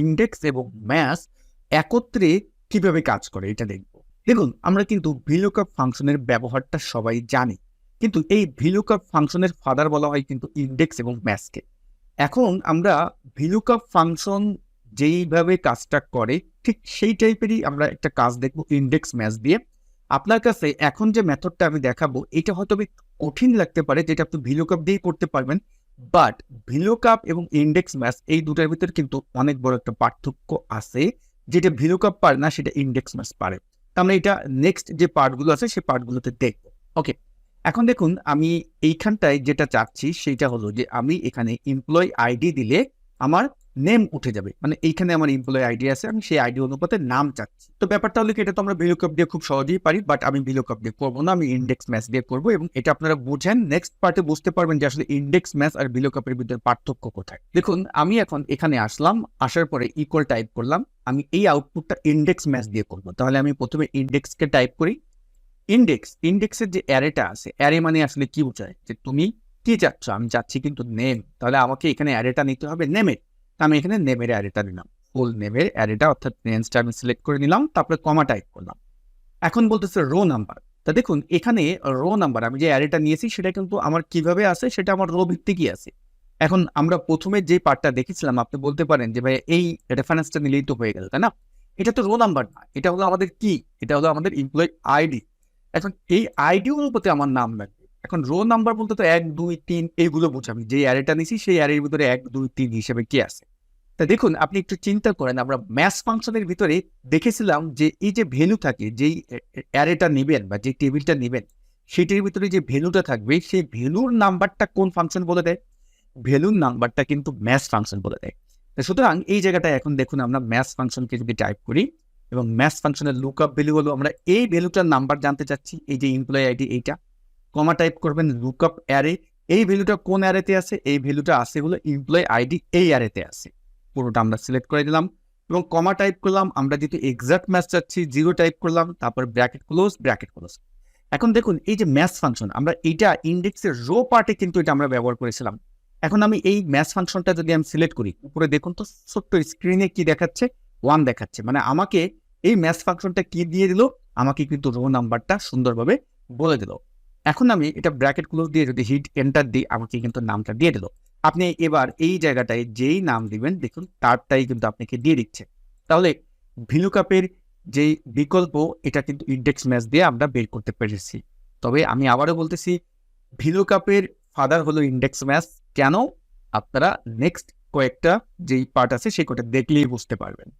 Index এবং math একত্রে কীভাবে কাজ করে, এটা দেখব। দেখুন, আমরা কিন্তু ভিলুকআপ ফাংশনের ব্যবহারটা সবাই জানি, কিন্তু এই ভিলুকআপ ফাংশনের ফাদার বলা হয় কিন্তু ইন্ডেক্স এবং ম্যাথকে এখন আমরা ভিলুকআপ ফাংশন যেইভাবে কাজটা করে, ঠিক সেই টাইপেরই আমরা একটা কাজ দেখব ইন্ডেক্স ম্যাথ দিয়ে। আপনার কাছে এখন যে মেথডটা আমি দেখাবো, এটা হয়তো কঠিন লাগতে পারে, যেটা আপনি ভিলুকআপ দিয়ে করতে পারবেন বাট ভিলো কাপ এবং ইন্ডেক্স ম্যাচ এই দুটার ভিতরে কিন্তু অনেক বড় একটা পার্থক্য আছে। যেটা ভিলো কাপ পারে না, সেটা ইন্ডেক্স ম্যাচ পারে। তাহলে এটা নেক্সট যে পার্টগুলো আছে, সেই পার্টগুলোতে দেখব। ওকে এখন দেখুন, আমি এইখানটায় যেটা চাচ্ছি সেটা হলো যে আমি এখানে এমপ্লয় আইডি দিলে আমার নেম উঠে যাবে। মানে এইখানে আমার এমপ্লয় আইডি আছে, আমি সেই আইডি অনুপাতে নাম চাচ্ছি। তো ব্যাপারটা হলো কি, এটা তো আমরা ভিলুকআপ দিয়ে খুব সহজেই পারি বাট আমি ভিলুকআপ দিয়ে করব না, আমি ইন্ডেক্স ম্যাচ দিয়ে করব এবং এটা আপনারা বুঝেন নেক্সট পার্টে বুঝতে পারবেন যে আসলে ইন্ডেক্স ম্যাচ আর ভিলুকআপের ভিতরে পার্থক্য কোথায়। দেখুন, আমি এখন এখানে আসলাম, আসার পরে ইকুয়াল টাইপ করলাম, আমি এই আউটপুটটা ইন্ডেক্স ম্যাচ দিয়ে করব। তাহলে আমি প্রথমে ইন্ডেক্সকে টাইপ করি। ইন্ডেক্স ইন্ডেক্সের যে অ্যারেটা আছে অ্যারে মানে আসলে কি বোঝায়? যে তুমি কি চাচ্ছ? আমি চাচ্ছি কিন্তু নেম তাহলে আমাকে এখানে অ্যারেটা নিতে হবে নেমের আমি এখানে নেমের অ্যারেটা নিলাম। ফুল নেমের অ্যারেটা অর্থাৎ রেঞ্জটা আমি সিলেক্ট করে নিলাম, তারপরে কমা টাইপ করলাম। এখন বলতেছে রো নাম্বার তা দেখুন, এখানে রো নাম্বার আমি যে অ্যারেটা নিয়েছি, সেটা কিন্তু আমার কীভাবে আছে সেটা আমার রো ভিত্তিকই আছে। এখন আমরা প্রথমে যে পার্টটা দেখেছিলাম, আপনি বলতে পারেন যে, ভাই, এই রেফারেন্সটা নিলেই তো হয়ে গেল তাই না? এটা তো রো নাম্বার না। এটা হলো আমাদের কি? এটা হলো আমাদের এমপ্লয় আইডি এখন এই আইডি অনুপাতে আমার নাম লাগবে। এখন রো নাম্বার বলতে তো এক, দুই, তিন এইগুলো বোঝাবি। যে অ্যারেটা নিছি, সেই অ্যারের ভিতরে এক, দুই, তিন হিসেবে কি আছে? তা দেখুন, আপনি একটু চিন্তা করেন, আমরা ম্যাথ ফাংশনের ভিতরে দেখেছিলাম যে এই যে ভ্যালু থাকে, যেই অ্যারেটা নেবেন বা যে টেবিলটা নেবেন, সেটির ভিতরে যে ভ্যালুটা থাকবে, সেই ভ্যালুর নাম্বারটা কোন ফাংশন বলে দেয়? ভ্যালুর নাম্বারটা কিন্তু ম্যাথ ফাংশন বলে দেয়। সুতরাং এই জায়গাটায় এখন দেখুন, আমরা ম্যাথ ফাংশনকে যদি টাইপ করি, এবং ম্যাথ ফাংশনের লুক আপ ভ্যালু হলো, আমরা এই ভ্যালুটার নাম্বার জানতে চাচ্ছি, এই যে এমপ্লয় আইডি এইটা। কমা টাইপ করবেন লুক আপ অ্যারে এই ভ্যালুটা কোন অ্যারেতে আছে? এই ভ্যালুটা আছে হলো এমপ্লয় আইডি এই অ্যারেতে আছে। পুরোটা আমরা সিলেক্ট করে দিলাম এবং কমা টাইপ করলাম, আমরা যেহেতু এক্সাক্ট ম্যাচ চাচ্ছি জিরো টাইপ করলাম, তারপর ব্র্যাকেট ক্লোজ ব্র্যাকেট ক্লোজ এখন দেখুন, এই যে ম্যাথ ফাংশন আমরা এইটা ইন্ডেক্সের রো পার্টে কিন্তু এটা আমরা ব্যবহার করেছিলাম। এখন আমি এই ম্যাথ ফাংশনটা যদি আমি সিলেক্ট করি, উপরে দেখুন তো ছোট্ট স্ক্রিনে কি দেখাচ্ছে? ওয়ান দেখাচ্ছে। মানে আমাকে এই ম্যাথ ফাংশনটা কি দিয়ে দিল? আমাকে কিন্তু রো নাম্বারটা সুন্দরভাবে বলে দিল। এখন আমি এটা ব্র্যাকেট ক্লোজ দিয়ে যদি হিট এন্টার দিই, আমাকে কিন্তু নামটা দিয়ে দিল। আপনি এবার এই জায়গাটায় যেই নাম দিবেন, দেখুন, তারটাই কিন্তু আপনাকে দিয়ে দিচ্ছে। তাহলে ভিলুকাপের যেই বিকল্প, এটা কিন্তু ইন্ডেক্স ম্যাচ দিয়ে আমরা বের করতে পেরেছি। তবে আমি আবারও বলতেছি ভিলুকাপের ফাদার হলো ইন্ডেক্স ম্যাচ কেন? আপনারা নেক্সট কয়েকটা যেই পার্ট আছে, সেই কটা দেখলেই বুঝতে পারবেন।